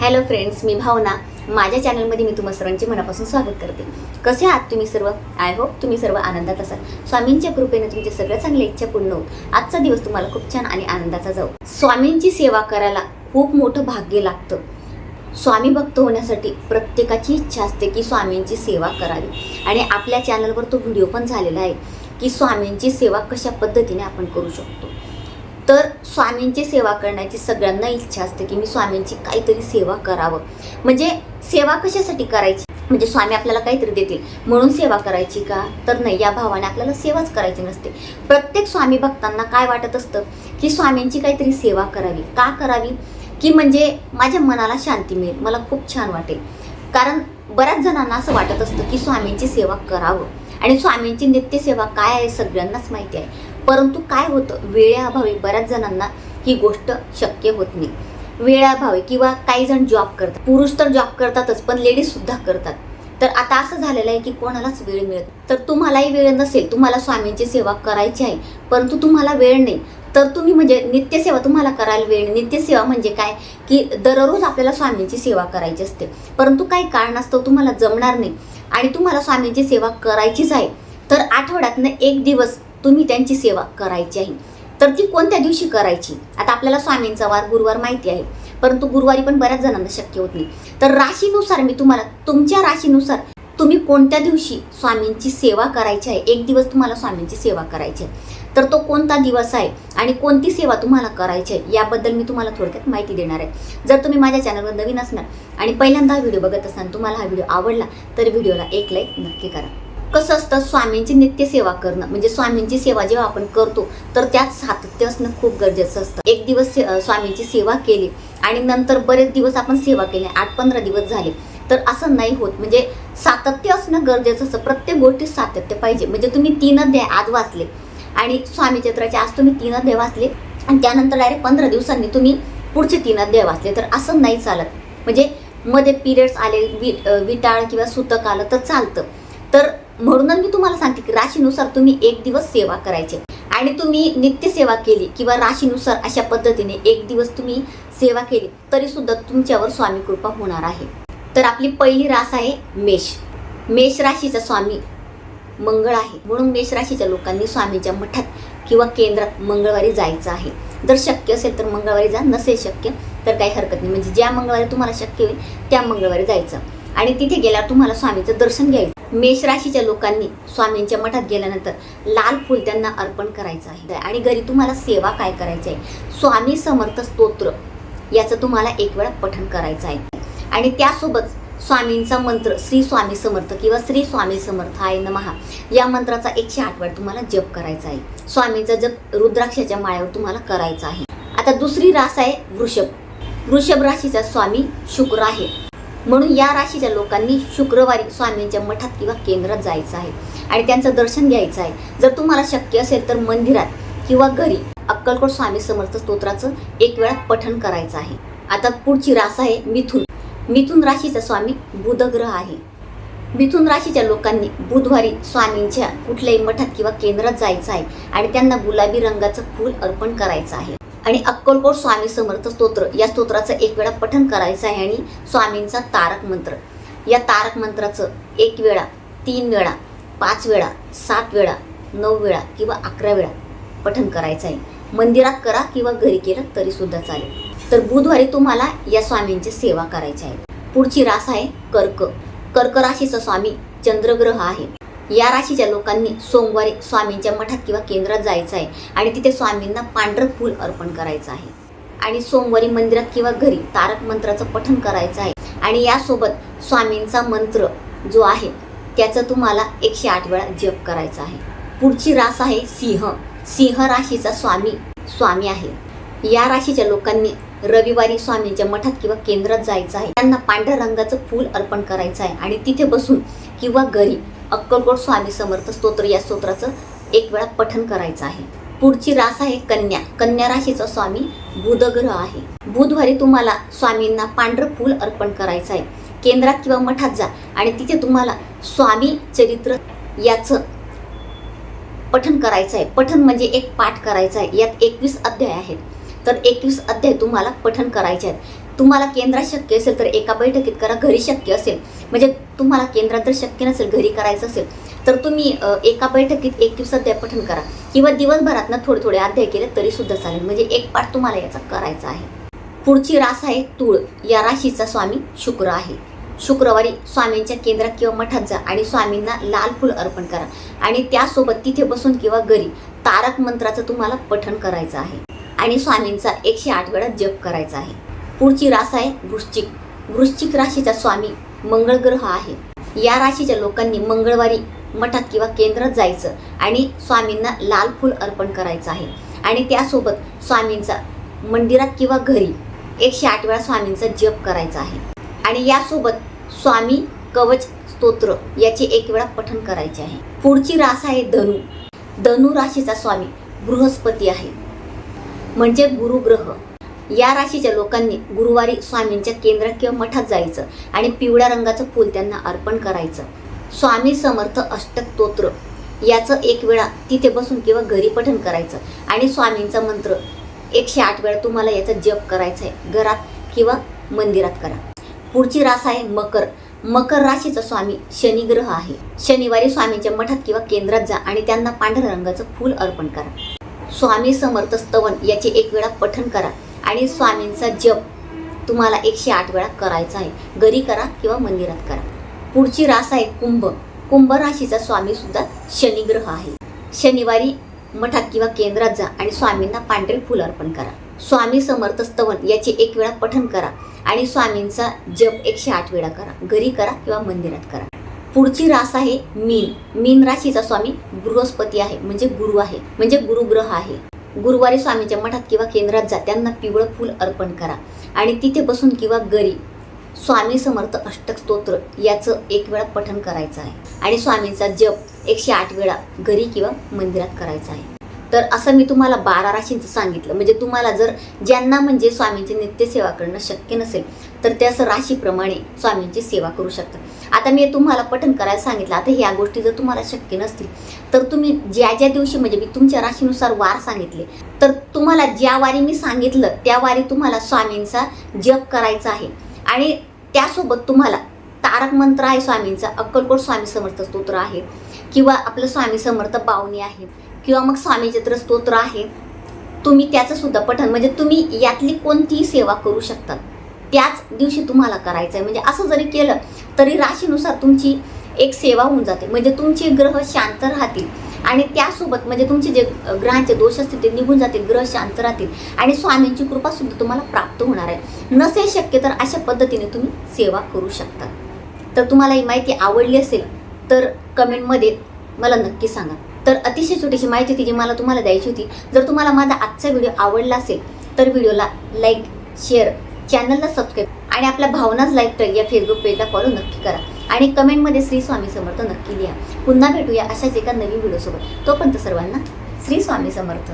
Hello friends मी भावना. माझ्या चॅनलमध्ये मी तुम्हा सर्वांचे मनापासून स्वागत करते. कसे आहात तुम्ही सर्व? आय होप तुम्ही सर्व आनंदात असाल. स्वामींच्या कृपेने तुमच्या सगळ्या चांगल्या इच्छा पूर्ण होत आजचा दिवस तुम्हाला खूप छान आणि आनंदाचा जाऊ स्वामींची सेवा करायला खूप मोठं भाग्य लागतं. स्वामी भक्त होण्यासाठी प्रत्येकाची इच्छा असते की स्वामींची सेवा करावी. आणि आपल्या चॅनलवर तो व्हिडिओ पण झालेला आहे की स्वामींची सेवा कशा पद्धतीने आपण करू शकतो. तर स्वामींची सेवा करण्याची सगळ्यांना इच्छा असते की मी स्वामींची काहीतरी सेवा करावं. म्हणजे सेवा कशासाठी करायची? म्हणजे स्वामी आपल्याला काहीतरी देतील. म्हणून सेवा करायची का? तर नाही या भावाने आपल्याला सेवाच करायची नसते. प्रत्येक स्वामी भक्तांना काय वाटत असतं? की स्वामींची काहीतरी सेवा करावी. का करावी? की म्हणजे माझ्या मनाला शांती मिळेल. मला खूप छान वाटेल. कारण बऱ्याच जणांना असं वाटत असतं की स्वामींची सेवा करावं. आणि स्वामींची नित्यसेवा काय आहे सगळ्यांनाच माहिती आहे. परंतु काय होतं? वेळेअभावी बऱ्याच जणांना ही गोष्ट शक्य होत नाही. वेळाभावी किंवा काही जण जॉब करतात. पुरुष तर जॉब करतातच पण लेडीज सुद्धा करतात. तर आता असं झालेलं आहे की कोणालाच वेळ मिळत तर तुम्हालाही वेळ नसेल तुम्हाला स्वामींची सेवा करायची आहे परंतु तुम्हाला वेळ नाही. तर तुम्ही म्हणजे नित्यसेवा तुम्हाला करायला वेळ नित्यसेवा म्हणजे काय? की दररोज आपल्याला स्वामींची सेवा करायची असते. परंतु काही कारणास्तव तुम्हाला जमणार नाही आणि तुम्हाला स्वामींची सेवा करायचीच आहे. तर आठवड्यातनं एक दिवस तुम्ही त्यांची सेवा करायची आहे. तर ती कोणत्या दिवशी करायची? आता आपल्याला स्वामींचा वार गुरुवार माहिती आहे. परंतु गुरुवारी पण बऱ्याच जणांना शक्य होत नाही. तर राशीनुसार मी तुम्हाला तुमच्या राशीनुसार तुम्ही कोणत्या दिवशी स्वामींची सेवा करायची आहे? एक दिवस तुम्हाला स्वामींची सेवा करायची आहे. तर तो कोणता दिवस आहे आणि कोणती सेवा तुम्हाला करायची आहे याबद्दल मी तुम्हाला थोडक्यात माहिती देणार आहे. जर तुम्ही माझ्या चॅनलवर नवीन असणार आणि पहिल्यांदा हा व्हिडिओ बघत असाल तुम्हाला हा व्हिडिओ आवडला तर व्हिडिओला एक लाईक नक्की करा. कसं असतं स्वामींची नित्य सेवा करणं. म्हणजे स्वामींची सेवा जेव्हा आपण करतो तर त्यात सातत्य असणं खूप गरजेचं असतं. एक दिवस से- स्वामींची सेवा केली आणि नंतर बरेच दिवस आपण सेवा केली आठ पंधरा दिवस झाले. तर असं नाही होत. म्हणजे सातत्य असणं गरजेचं असतं. प्रत्येक गोष्टीत सातत्य पाहिजे. म्हणजे तुम्ही तीन अध्याय आज वाचले आणि स्वामी चित्राचे आज तुम्ही तीन अध्याय वाचले आणि त्यानंतर डायरेक्ट पंधरा दिवसांनी तुम्ही पुढचे तीन अध्याय वाचले. तर असं नाही चालत. म्हणजे मध्ये पिरियड्स आले वि विटाळ किंवा सुतक आलं तर चालतं. तर म्हणूनच मी तुम्हाला सांगते की राशीनुसार तुम्ही एक दिवस सेवा करायची. आणि तुम्ही नित्य सेवा केली किंवा राशीनुसार अशा पद्धतीने एक दिवस तुम्ही सेवा केली तरी सुद्धा तुमच्यावर स्वामी कृपा होणार आहे. तर आपली पहिली रास आहे मेष. मेष राशीचा स्वामी मंगळ आहे. म्हणून मेष राशीच्या लोकांनी स्वामीच्या मठात किंवा केंद्रात मंगळवारी जायचं आहे. जर शक्य असेल तर मंगळवारी जा नसेल शक्य तर काही हरकत नाही. म्हणजे ज्या मंगळवारी तुम्हाला शक्य होईल त्या मंगळवारी जायचं. आणि तिथे गेल्यावर तुम्हाला स्वामीचं दर्शन घ्यायचं. मेष राशीच्या लोकांनी स्वामींच्या मठात गेल्यानंतर लाल फुल त्यांना अर्पण करायचं आहे. आणि घरी तुम्हाला सेवा काय करायची आहे? स्वामी समर्थ स्तोत्र याचं तुम्हाला एक वेळा पठण करायचं आहे. आणि त्यासोबत स्वामींचा मंत्र श्री स्वामी समर्थ किंवा श्री स्वामी समर्थ आहे नमहा या मंत्राचा एकशे आठ वेळ तुम्हाला जप करायचा आहे. स्वामींचा जप रुद्राक्षाच्या माळ्यावर तुम्हाला करायचा आहे. आता दुसरी रास आहे वृषभ. वृषभ राशीचा स्वामी शुक्र आहे. म्हणून या राशीच्या लोकांनी शुक्रवारी स्वामींच्या मठात किंवा केंद्रात जायचं आहे आणि त्यांचं दर्शन घ्यायचं आहे. जर तुम्हाला शक्य असेल तर मंदिरात किंवा घरी अक्कलकोट स्वामी समर्थ स्तोत्राचं एक वेळा पठण करायचं आहे. आता पुढची रास आहे मिथुन. मिथुन राशीचा स्वामी बुधग्रह आहे. मिथुन राशीच्या लोकांनी बुधवारी स्वामींच्या कुठल्याही मठात किंवा केंद्रात जायचं आहे आणि त्यांना गुलाबी रंगाचं फूल अर्पण करायचं आहे. आणि अक्कलकोट स्वामी समर्थ स्तोत्र या स्तोत्राचं एक वेळा पठन करायचं आहे आणि स्वामींचा तारक मंत्र. या तारक मंत्राचं एक वेळा तीन वेळा पाच वेळा सात वेळा नऊ वेळा किंवा अकरा वेळा पठन करायचं आहे. मंदिरात करा किंवा घरी केलं तरीसुद्धा चालेल. तर बुधवारी तुम्हाला या स्वामींची सेवा करायची आहे. पुढची रास आहे कर्क. कर्क राशीचा स्वामी चंद्रग्रह आहे. या राशीच्या लोकांनी सोमवारी स्वामींच्या मठात किंवा केंद्रात जायचं आहे आणि तिथे स्वामींना पांढरं फूल अर्पण करायचं आहे. आणि सोमवारी मंदिरात किंवा घरी तारक मंत्राचं पठण करायचं आहे. आणि यासोबत स्वामींचा मंत्र जो आहे त्याचं तुम्हाला एकशे आठ वेळा जप करायचा आहे. पुढची रास आहे सिंह. सिंह राशीचा स्वामी स्वामी आहे. या राशीच्या लोकांनी रविवारी स्वामींच्या मठात किंवा केंद्रात जायचं आहे. त्यांना पांढऱ्या रंगाचं फूल अर्पण करायचं आहे. आणि तिथे बसून किंवा घरी अक्कलकोट स्वामी समर्थ स्तोत्र या स्तोत्राचं एक वेळा पठन करायचं आहे. पुढची रास आहे कन्या. कन्या राशीचा स्वामी बुधग्रह आहे. बुधवारी तुम्हाला स्वामींना पांढरं फूल अर्पण करायचं आहे. केंद्रात किंवा मठात जा आणि तिथे तुम्हाला स्वामी चरित्र याचं पठन करायचं आहे. पठन म्हणजे एक पाठ करायचा आहे. यात एकवीस अध्याय आहेत. तर एकवीस अध्याय तुम्हाला पठन करायचे आहेत. तुम्हाला केंद्रात शक्य असेल तर एका बैठकीत करा घरी शक्य असेल. म्हणजे तुम्हाला केंद्रात जर शक्य नसेल घरी करायचं असेल तर तुम्ही एका बैठकीत एक दिवसात अध्याय पठण करा. किंवा दिवसभरात ना थोडे थोडे अध्याय केले तरी सुद्धा चालेल. म्हणजे एक पाठ तुम्हाला याचा करायचा आहे. पुढची रास आहे तूळ. या राशीचा स्वामी शुक्र आहे. शुक्रवारी स्वामींच्या केंद्रात किंवा मठात जा आणि स्वामींना लाल फूल अर्पण करा. आणि त्यासोबत तिथे बसून किंवा घरी तारक मंत्राचं तुम्हाला पठण करायचं आहे. आणि स्वामींचा एकशे आठ वेळा जप करायचा आहे. पुढची रास आहे वृश्चिक. वृश्चिक राशीचा स्वामी मंगळ ग्रह आहे. या राशीच्या लोकांनी मंगळवारी मठात किंवा केंद्रात जायचं आणि स्वामींना लाल फूल अर्पण करायचं आहे. आणि त्यासोबत स्वामींचा मंदिरात किंवा घरी एकशे आठ वेळा स्वामींचा जप करायचा आहे. आणि यासोबत स्वामी कवच स्तोत्र याचे एक वेळा पठण करायचे आहे. पुढची रास आहे धनु. धनु राशीचा स्वामी बृहस्पती आहे. म्हणजे गुरुग्रह. या राशीच्या लोकांनी गुरुवारी स्वामींच्या केंद्रात किंवा मठात जायचं आणि पिवळ्या रंगाचं फूल त्यांना अर्पण करायचं. स्वामी समर्थ अष्टक स्तोत्र याचं एक वेळा तिथे बसून किंवा घरी पठण करायचं. आणि स्वामींचा मंत्र एकशे आठ वेळा तुम्हाला याचा जप करायचा आहे. घरात किंवा मंदिरात करा. पुढची रास आहे मकर. मकर राशीचा स्वामी शनिग्रह आहे. शनिवारी स्वामींच्या मठात किंवा केंद्रात जा आणि त्यांना पांढऱ्या रंगाचं फूल अर्पण करा. स्वामी समर्थ स्तवन याचे एक वेळा पठण करा. आणि स्वामींचा जप तुम्हाला एकशे आठ वेळा करायचा आहे. घरी करा किंवा मंदिरात करा. पुढची रास आहे कुंभ. कुंभ राशीचा स्वामी सुद्धा शनिग्रह आहे. शनिवारी मठात किंवा केंद्रात जा आणि स्वामींना पांढरे फुल अर्पण करा. स्वामी समर्थ स्तवन याचे एक वेळा पठन करा आणि स्वामींचा जप एकशे आठ वेळा करा. घरी करा किंवा मंदिरात करा. पुढची रास आहे मीन. मीन राशीचा स्वामी बृहस्पती आहे म्हणजे गुरु आहे म्हणजे गुरुग्रह आहे. गुरुवारी स्वामीच्या मठात किंवा केंद्रात जा त्यांना पिवळं फूल अर्पण करा. आणि तिथे बसून किंवा घरी स्वामी समर्थ अष्टक स्तोत्र याचं एक वेळा पठन करायचं आहे. आणि स्वामींचा जप एकशे आठ वेळा घरी किंवा मंदिरात करायचा आहे. तर असं मी तुम्हाला बारा राशींचं सांगितलं. म्हणजे तुम्हाला जर ज्यांना म्हणजे स्वामींची नित्यसेवा करणं शक्य नसेल तर त्या असं राशीप्रमाणे स्वामींची सेवा करू शकता आता मी तुम्हाला पठण करायला सांगितलं. आता ह्या गोष्टी जर तुम्हाला शक्य नसतील तर तुम्ही ज्या ज्या दिवशी म्हणजे मी तुमच्या राशीनुसार वार सांगितले तर तुम्हाला ज्या वारी मी सांगितलं त्या वारी तुम्हाला स्वामींचा जप करायचा आहे. आणि त्यासोबत तुम्हाला तारक मंत्र आहे स्वामींचा अक्कलकोट स्वामी समर्थ स्तोत्र आहे किंवा आपलं स्वामी समर्थ पावणी आहे किंवा मग स्वामी चित्र स्तोत्र आहे. तुम्ही त्याचं सुद्धा पठण म्हणजे तुम्ही यातली कोणतीही सेवा करू शकतात त्याच दिवशी तुम्हाला करायचं आहे म्हणजे असं जरी केलं तरी राशीनुसार तुमची एक सेवा होऊन जाते. म्हणजे तुमचे ग्रह शांत राहतील. आणि त्यासोबत म्हणजे तुमचे जे ग्रहांचे दोष असतील ते निघून जातील ग्रह शांत राहतील. आणि स्वामींची कृपा सुद्धा तुम्हाला प्राप्त होणार आहे. नसेल शक्य तर अशा पद्धतीने तुम्ही सेवा करू शकता. तर तुम्हाला ही माहिती आवडली असेल तर कमेंटमध्ये मला नक्की सांगा. तर अतिशय छोटीशी माहिती होती जी मला तुम्हाला द्यायची होती. जर तुम्हाला माझा आजचा व्हिडिओ आवडला असेल तर व्हिडिओला लाईक शेअर चॅनलला सबस्क्राईब आणि आपल्या भावनाच लाईक ट्रेल या फेसबुक पेजला फॉलो नक्की करा. आणि कमेंटमध्ये श्री स्वामी समर्थ नक्की लिहा. पुन्हा भेटूया अशाच एका नवीन व्हिडिओसोबत तोपर्यंत सर्वांना श्री स्वामी समर्थ.